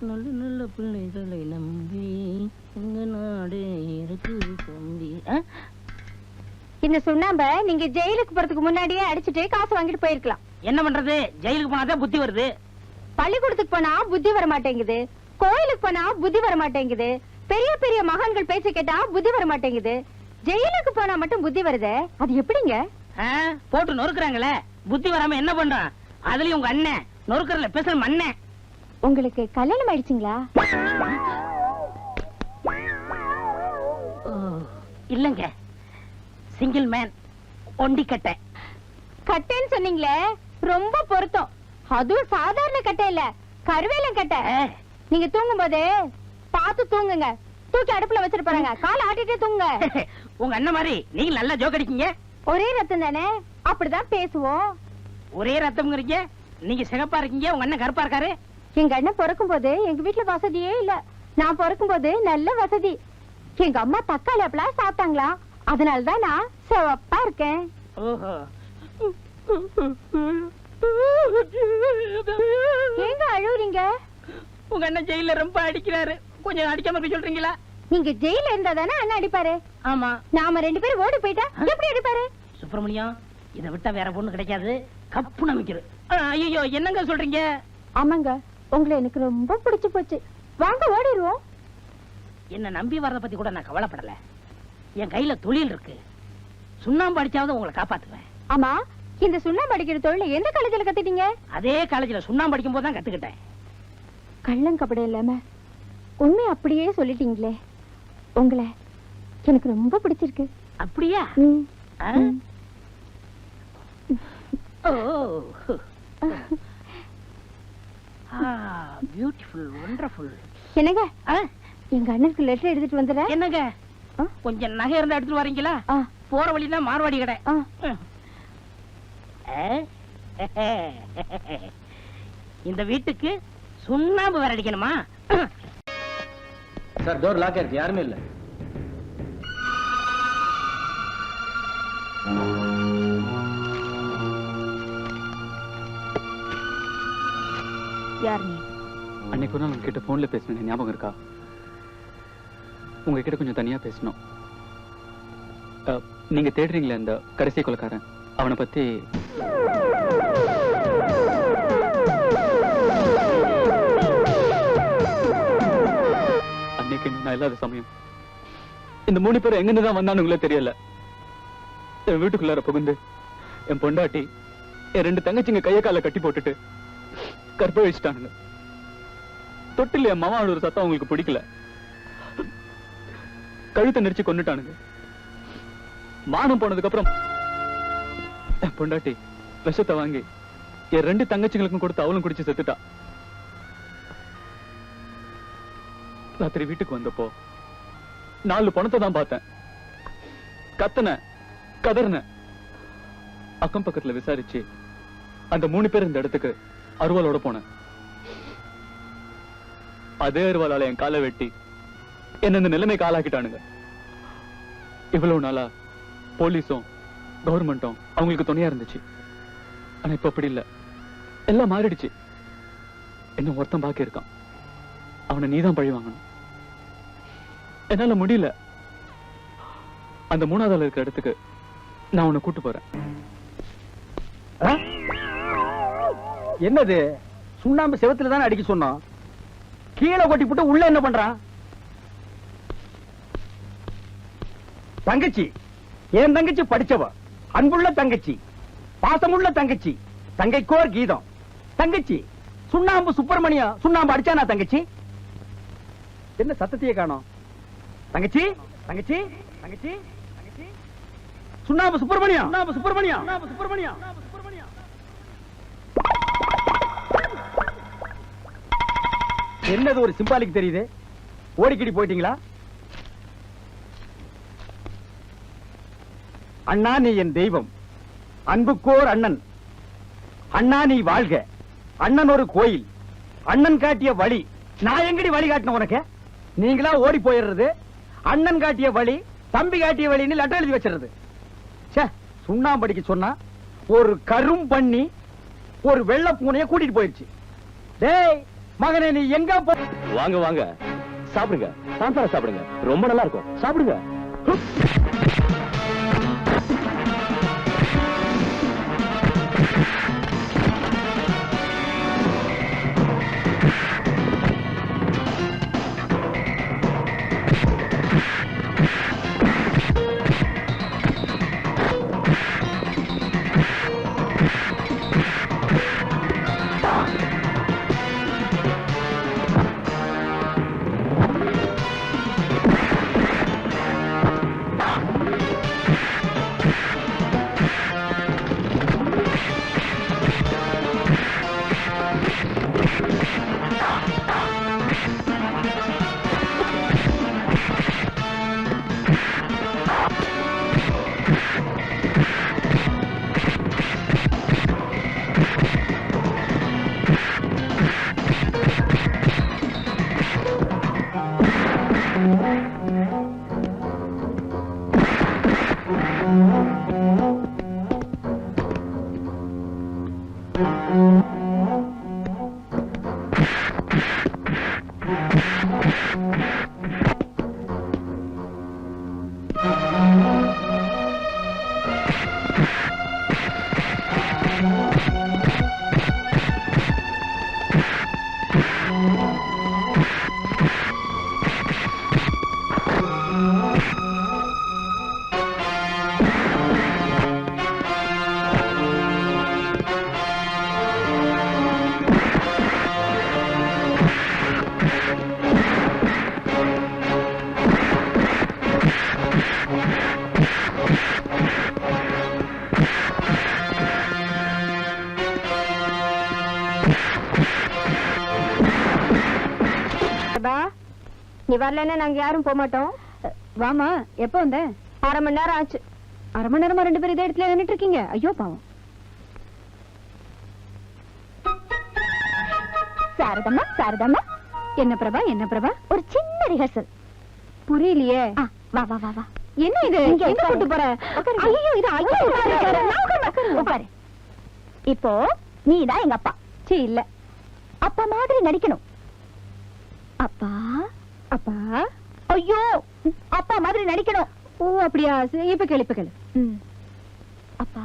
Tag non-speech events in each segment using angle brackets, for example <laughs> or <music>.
நல்ல நல்ல பிள்ளைகளை நம்பி எங்க நாடு இருக்கு தம்பி? இந்த சுண்ணாம்ப நீங்க ஜெயிலுக்கு போறதுக்கு முன்னாடியே அடிச்சிட்டு காசு வாங்கிட்டு போயிருக்கலாம். என்ன பண்றது? ஜெயிலுக்கு போனாதான் புத்தி வருது. பள்ளிக்கூடத்துக்கு போனா புத்தி வர மாட்டேங்குது. கோயிலுக்கு போனா புத்தி வர மாட்டேங்குது. பெரிய பெரிய மகான்கள் பேச்ச கேட்டா புத்தி வர மாட்டேங்குது. ஜெயிலுக்கு போனா மட்டும் புத்தி வருதே? அது எப்படிங்க? போட்டு நொறுக்குறாங்களே. புத்தி வராம என்ன பண்றான் அதுலயும் உங்க அண்ணன் நொறுக்கறல பேசுற மண்ணன் உங்களுக்கு கல்யாணம் ஆயிடுச்சுங்களா? இல்லங்க. சிங்கிள் மேன் ஒண்டிக்கட்டை கட்டைன்னு சொன்னீங்களே ரொம்ப பொருத்தம். அதுவும் சாதாரண கட்டை இல்ல கருவேல கட்டை. நீங்க தூங்கும் போது பார்த்து தூங்குங்க. தூக்கி அடுப்புல வச்சிட்டு போறாங்க. கால ஆட்டிட்டே தூங்குங்க. <laughs> உங்க அண்ணன் மாதிரி நீங்க நல்லா ஜோக் அடிக்கீங்க. ஒரே ரத்தம் தானே? அப்படிதான் பேசுவோம். ஒரே ரத்தம்ங்கிறீங்க. நீங்க சிகப்பா இருக்கீங்க உங்க அண்ணன் கருப்பா இருக்காரு. எங்க அண்ணன் பிறக்கும் போது எங்க வீட்டுல வசதியே இல்ல. நான் பிறக்கும் போது நல்ல வசதி. எங்க அம்மா தக்காளி அப்பெல்லாம் சாப்பிட்டாங்களா? அதனாலதான் நான் சிவப்பா இருக்கேன். ஓஹோ. ஏங்க அழுவுறீங்க? உங்க அண்ணன் ஜெயில ரொம்ப அடிக்கிறாரு. கொஞ்சம் அடிக்காம இருக்க சொல்றீங்களா? நீங்க ஜெயில இருந்தா தானே அண்ணன் அடிப்பாரு? ஆமா. நாம ரெண்டு பேரும் ஓடி போயிட்டா எப்படி அடிப்பாரு? சுப்பிரமணியம் இதை விட்டா வேற பொண்ணு கிடைக்காது. கப்பு நமிக்கிறது ஐயோ என்னங்க சொல்றீங்க? ஆமாங்க. உங்களை எனக்கு ரொம்ப பிடிச்சு போச்சு. வாங்க ஓடிடுவோம். என்ன நம்பி வர்றத பத்தி கூட நான் கவலைப்படல. என் கையில தொழில் இருக்கு. சுண்ணாம்பு அடிச்சாவது உங்களை காப்பாத்துவேன். ஆமா இந்த சுண்ணாம்பு அடிக்கிற தொழில எந்த காலேஜ்ல கத்துட்டீங்க அதே காலேஜ்ல சுண்ணாம்பு அடிக்கும் போது தான் கத்துக்கிட்டேன். கள்ளங்கபடி இல்லாம உண்மை அப்படியே சொல்லிட்டீங்களே. உங்களை எனக்கு ரொம்ப பிடிச்சிருக்கு. அப்படியா. ஓ. பியூட்டிஃபுல் ஒண்டர்ஃபுல் என்னங்க? எங்க அண்ணனுக்கு லெட்டர் எடுத்துட்டு வந்துடுறேன் என்னங்க? கொஞ்சம் நகை இருந்தா எடுத்துட்டு வரீங்களா? போற வழிதான் மார்வாடி கடை? இந்த வீட்டுக்கு சுண்ணாம்பு வேற அடிக்கணுமா? சார் டோர் லாக் ஆயிருக்கு யாருமே இல்ல. யார் நீ? அன்னைக்கு நான் நாள் உங்ககிட்ட போன்ல பேசினேன். ஞாபகம் இருக்கா? உங்ககிட்ட கொஞ்சம் தனியா பேசணும். நீங்க தேடுறீங்களே அந்த கடைசி கொலைக்காரன்? அவனை பத்தி அன்னைக்கு நான் இல்லாத சமயம். இந்த மூணு பேர் எங்கிருந்து தான் வந்தானுங்களே தெரியல. என் வீட்டுக்குள்ளார புகுந்து என் பொண்டாட்டி என் ரெண்டு தங்கச்சிங்க கையை கால கட்டி போட்டுட்டு கற்பழிச்சிட்டானுங்க. தொட்டில் என் மாமா ஒரு சத்தம் அவங்களுக்கு பிடிக்கல. கழுத்தை நெரிச்சு கொண்டுட்டானுங்க மானம் போனதுக்கு அப்புறம் பொண்டாட்டி விஷத்தை வாங்கி என் ரெண்டு தங்கச்சிங்களுக்கும் கொடுத்து அவளும் குடிச்சு செத்துட்டா. ராத்திரி வீட்டுக்கு வந்தப்போ நாலு பணத்தை தான் பார்த்தேன். கத்தன கதறின. அக்கம் பக்கத்துல விசாரிச்சு அந்த மூணு பேர் இந்த இடத்துக்கு அருவாலோட போனேன். அதே அருவாலால என் காலை வெட்டி என்ன இந்த நிலைமைக்கு ஆளாக்கிட்டானுங்க. இவ்வளவு நாளா போலீஸும் கவர்மெண்ட்டும் அவங்களுக்கு துணையா இருந்துச்சு. ஆனா இப்ப அப்படி இல்ல. எல்லாம் மாறிடுச்சு. என்ன ஒருத்தன் பாக்கி இருக்கான். அவனை நீதான் பழி வாங்கணும். என்னால முடியல. அந்த மூணாவது இருக்கிற இடத்துக்கு நான் உன்னை கூட்டு போறேன். என்னது? சுண்ணாம்பு செவத்துல தானே அடிக்க சொன்னோம். கீழே கொட்டி போட்டு உள்ள என்ன பண்றான்? தங்கச்சி. என் தங்கச்சி படிச்சவ. அன்புள்ள தங்கச்சி. பாசமுள்ள தங்கச்சி. தங்கைக்கோர் கீதம். தங்கச்சி சுண்ணாம்பு சுப்பிரமணியம் சுண்ணாம்பு அடிச்சானா தங்கச்சி? என்ன சத்தத்தையே காணும். தங்கச்சி தங்கச்சி தங்கச்சி சுண்ணாம்பு சுப்பிரமணியம் சுண்ணாம்பு சுப்பிரமணியம் சுப்பிரமணியம் என்னது ஒரு சிம்பாலிக் தெரியுது? ஓடிக்கிடி போயிட்டீங்களா? அண்ணா நீ என் தெய்வம். அன்புக்கோர் அண்ணன். அண்ணா நீ வாழ்க. அண்ணன் ஒரு கோயில். அண்ணன் காட்டிய வழி. நான் எங்கடி வழி காட்டின உனக்கு? நீங்களா ஓடி போயிடுறது. அண்ணன் காட்டிய வழி தம்பி காட்டிய வழின்னு லெட்டர் எழுதி வச்சிருது ச்சே சுண்ணாம்படிக்கு சொன்னா ஒரு கரும் பண்ணி ஒரு வெள்ளை பூனைய கூட்டிட்டு போயிருச்சு. டேய் மகனே நீ எங்க வாங்க வாங்க. சாப்பிடுங்க. சாம்பார் சாப்பிடுங்க. ரொம்ப நல்லா இருக்கும். சாப்பிடுங்க. நீ வரலன்னா நாங்க யாரும் போக மாட்டோம். வாமா எப்போ வந்த? அரை மணி நேரம் ஆச்சு. அரை மணி நேரமா ரெண்டு பேரும் இதே இடத்துல நின்னுட்டு இருக்கீங்க. ஐயோ பாவம். சாரதம்மா சாரதம்மா. என்ன பிரபா என்ன பிரபா? ஒரு சின்ன ரிஹர்சல் புரியலையே. வா வா வா வா. என்ன இது? எங்க கூட்டு போற? ஐயோ இது ஐயோ உட்காரு. இப்போ நீ தான் எங்க அப்பா. சீ இல்ல. அப்பா மாதிரி நடிக்கணும். அப்பா? அப்பா? ஐயோ அப்பா மாதிரி நடிக்கணும். ஓ அப்படியா? இப்ப கேளு இப்ப கேளு. அப்பா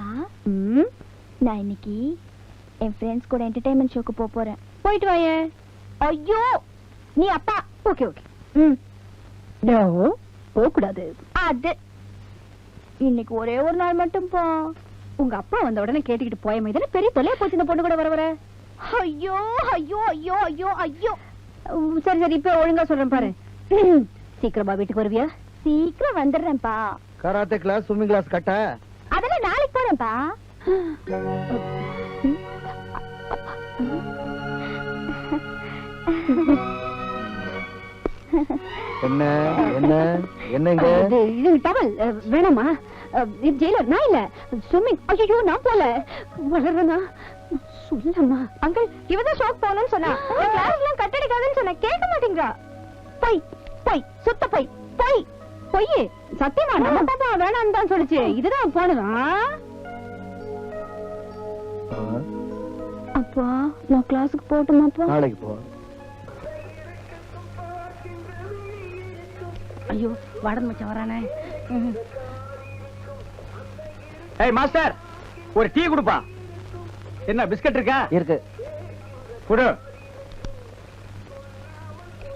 நான் இன்னைக்கு என் ஃப்ரெண்ட்ஸ் கூட என்டர்டைன்மெண்ட் ஷோக்கு போக போறேன். போயிட்டு வாயே ஐயோ நீ அப்பா. Okay okay. ம். நோ போக கூடாது அது. இன்னைக்கு ஒரே ஒரு நாள் மட்டும் போ. உங்க அப்பா வந்த உடனே கேட்டுக்கிட்டு போய மாதிரி பெரிய தொலைய போச்சு இந்த பொண்ணு கூட வர வர. ஐயோ ஐயோ ஐயோ ஐயோ ஐயோ. சரி சரி இப்ப ஒழுங்கா சொல்றேன் பாரு. சீக்கிரமா வீட்டுக்கு வருவியா? சீக்கிரம் வந்துடுறேன்ப்பா. கராத்தே கிளாஸ் ஸ்விம்மிங் கிளாஸ் கட்ட. அதெல்லாம் நாளைக்கு போறேன்ப்பா. என்ன என்ன என்னங்க இது டவல் வேணாமா? ஜெயிலர் நான் இல்ல. ஸ்விம்மிங் ஐயோ நான் போல. வளர்றனா? சொல்லம்மா அங்கிள் இவதான் ஷாக் போகணும்னு சொன்னா. கிளாஸ் எல்லாம் கட்டடிக்காதுன்னு சொன்ன கேட்க மாட்டேங்கிறா. பொய் பொய் சுத்த பொய் பொய் பொய். சத்தியமா நம்ம பாப்பா வேணாம்னு தான் சொல்லுச்சு. இதுதான் போனதா? அப்பா நான் கிளாஸுக்கு போட்டுமாப்பா நாளைக்கு போ. ஐயோ வாடன் மச்சான் வரானே. ஏய் மாஸ்டர் ஒரு டீ கொடுப்பா. என்ன பிஸ்கட் இருக்கா? இருக்கு. கொடு.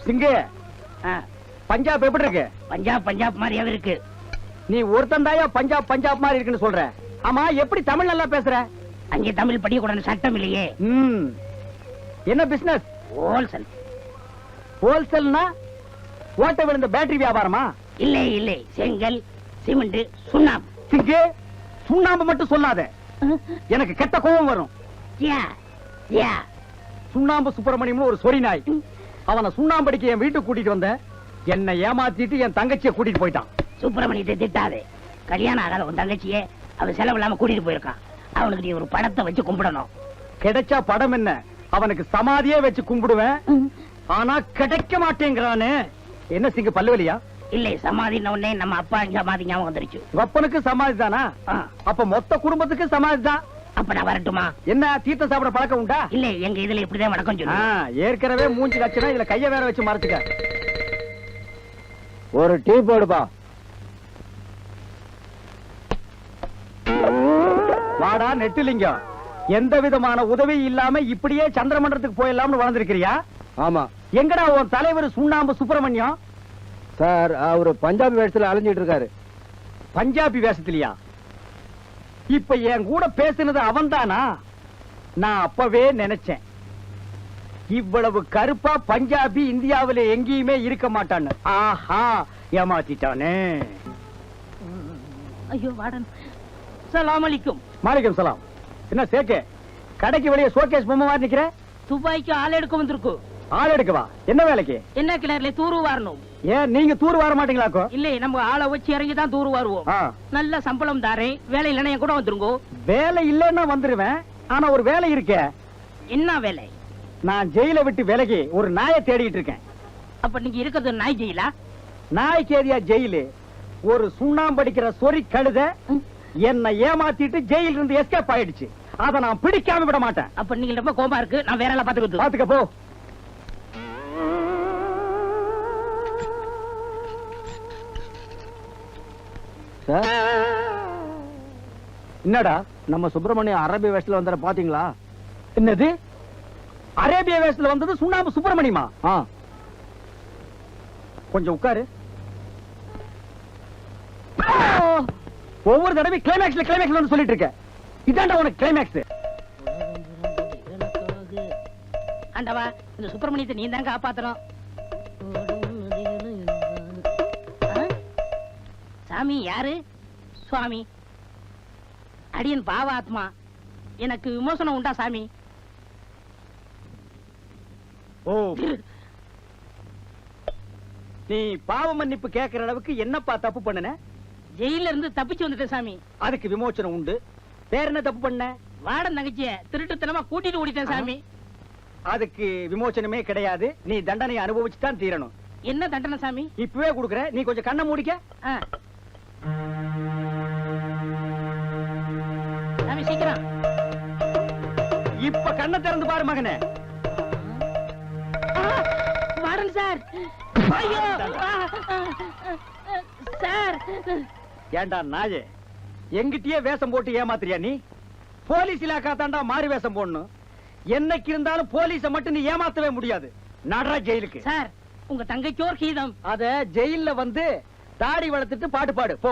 சிங்கு. பஞ்சாப் எப்படி இருக்கு? பஞ்சாப் பஞ்சாப் மாதிரியாவே இருக்கு. நீ ஒருத்தன் தாயா பஞ்சாப் பஞ்சாப் மாதிரி இருக்குன்னு சொல்ற. ஆமா எப்படி தமிழ் நல்லா பேசுற? அங்கே தமிழ் படிக்கக்கூடாது சட்டம் இல்லையே. என்ன பிசினஸ் ஹோல்சேல் ஹோல்சேல்னா ஓட்ட விழுந்த பேட்டரி வியாபாரமா? இல்லை இல்லை. செங்கல் சிமெண்ட் சுண்ணாம்பு. சிங்கு சுண்ணாம்பு மட்டும் சொல்லாத. எனக்கு கெட்ட கோபம் வரும். சுண்ணாம்பு சுப்பிரமணியம்னு ஒரு சொறி நாய் அவனை சுண்ணாம்படிக்கு என் வீட்டுக்கு கூட்டிட்டு வந்த என்னை ஏமாத்திட்டு என் தங்கச்சியை கூட்டிட்டு போயிட்டான். சுப்பிரமணியத்தை திட்டாதே. கல்யாணம் ஆகாத உன் தங்கச்சியே அவன் செலவு இல்லாம கூட்டிட்டு போயிருக்கான். அவனுக்கு நீ ஒரு படத்தை வச்சு கும்பிடணும். கிடைச்சா படம் என்ன? அவனுக்கு சமாதியே வச்சு கும்பிடுவேன். ஆனா கிடைக்க மாட்டேங்கிறானே. என்ன சிங்க பல்லுவலியா இல்லை சமாதின உடனே நம்ம அப்பா சமாதி ஞாபகம் வந்துருச்சு. வெப்பனுக்கு சமாதி தானா. அப்ப மொத்த குடும்பத்துக்கு சமாதி தான். அப்ப நான் வரட்டுமா? என்ன தீர்த்தம் சாப்பிட பழக்கம் உண்டா? இல்ல எங்க இதுல இப்படிதான் வணக்கம் ஆ, சொல்லு ஏற்கனவே மூஞ்சி லட்சணம் இதுல கைய வேற வச்சு மறைச்சுக்க. ஒரு டீ போடுப்பா. வாடா நெட்டுலிங்கம். எந்த விதமான உதவி இல்லாம இப்படியே சந்திரமண்டலத்துக்கு போயிடலாம்னு வளர்ந்துருக்கிறியா? ஆமா. எங்கடா உன் தலைவர் சுண்ணாம்பு சுப்பிரமணியம்? சார் அவரு பஞ்சாபி வேஷத்துல அலைஞ்சிட்டு இருக்காரு. பஞ்சாபி வேஷத்திலியா? இப்ப என் கூட பேசினது அவன்தானா? நான் அப்பவே நினைச்சேன். இவ்வளவு கருப்பா பஞ்சாபி இந்தியாவில எங்கேயுமே இருக்க மாட்டான்னு. ஆஹா ஏமாத்திட்டானே. ஐயோ வாடன். சலாம் அலைக்கும் மாலிகம் சலாம். என்ன சேக்கே? கடைக்கு வெளியே ஷோகேஸ் பொம்மை மாதிரி நிக்கிற? துபாய்க்கு ஆள் எடுக்க வந்திருக்கு. ஆள் எடுக்கவா என்ன வேலைக்கு? என்ன கிணறுல தூரு வாரணும்? ஏன் நீங்க தூர் வர மாட்டீங்களாக்கோ? இல்ல நம்ம ஆளை வச்சு இறங்கி தான் தூரு வாருவோம். நல்ல சம்பளம் தாரேன். வேலை இல்லைன்னா என் கூட வந்துருங்கோ. வேலை இல்லைன்னா வந்துருவேன். ஆனா ஒரு வேலை இருக்கே. என்ன வேலை? நான் ஜெயில விட்டு விலகி ஒரு நாயை தேடிட்டு இருக்கேன். அப்ப நீங்க இருக்கிறது நாய் ஜெயிலா? நாய்க்கேதியா ஜெயிலு. ஒரு சுண்ணாம்படிக்கிற சொறி கழுத என்னை ஏமாத்திட்டு ஜெயில இருந்து எஸ்கேப் ஆயிடுச்சு. அத நான் பிடிக்காம விட மாட்டேன். அப்ப நீங்க ரொம்ப கோபமா இருக்கு. நான் வேற எல்லாம் பாத்துக்கிட்டு பாத்துக்க போ. சார் என்னடா நம்ம சுப்பிரமணியம் அரபி வேஷத்துல வந்தார பாத்தீங்களா? என்னது? அரேபிய வேஷத்துல வந்தது சுண்ணாம்பு சுப்பிரமணியமா? கொஞ்சம் உட்காரு. ஒவ்வொரு தடவை கிளைமேக்ஸ்ல கிளைமேக்ஸ்ல சொல்லிட்டு இருக்க. இதான்டா உனக்கு கிளைமேக்ஸ் ஆண்டவா இந்த சுப்பிரமணியத்தை நீ தான் காப்பாத்தணும். சாமி யாரு? சுவாமி. அடியன் பாவாத்மா. எனக்கு விமோசனம் உண்டா சாமி? ஓ. நீ பாவ மன்னிப்பு கேட்கிற அளவுக்கு என்னப்பா தப்பு பண்ணுன? ஜெயில இருந்து தப்பிச்சு வந்துட்டேன் சாமி. அதுக்கு விமோச்சனம் உண்டு. வேற என்ன தப்பு பண்ண? வாடன் தங்கச்சிய திருட்டுத்தனமா கூட்டிட்டு ஓடிட்டேன் சாமி. அதுக்கு விமோச்சனமே கிடையாது. நீ தண்டனை அனுபவிச்சு தான் தீரணும். என்ன தண்டனை சாமி? இப்பவே குடுக்குற. நீ கொஞ்சம் கண்ணை மூடிக்க. சீக்கிரம். இப்ப கண்ணை திறந்து பாரு மகனே. Warden sir. ஐயோ சார். ஏண்டா நாயே எங்கிட்டயே வேஷம் போட்டு ஏமாத்துறியா நீ? போலீஸ் இலாக்கா தாண்டா மாறி வேஷம் போடணும். என்னைக்கு இருந்தாலும் போலீஸ மட்டும் நீ ஏமாத்தவே முடியாது. நடரா ஜெயிலுக்கு. சார் உங்க தங்கைக்கோர் கீதம் அத ஜெயில்ல வந்து தாடி வளர்த்துட்டு பாட்டு பாடு போ.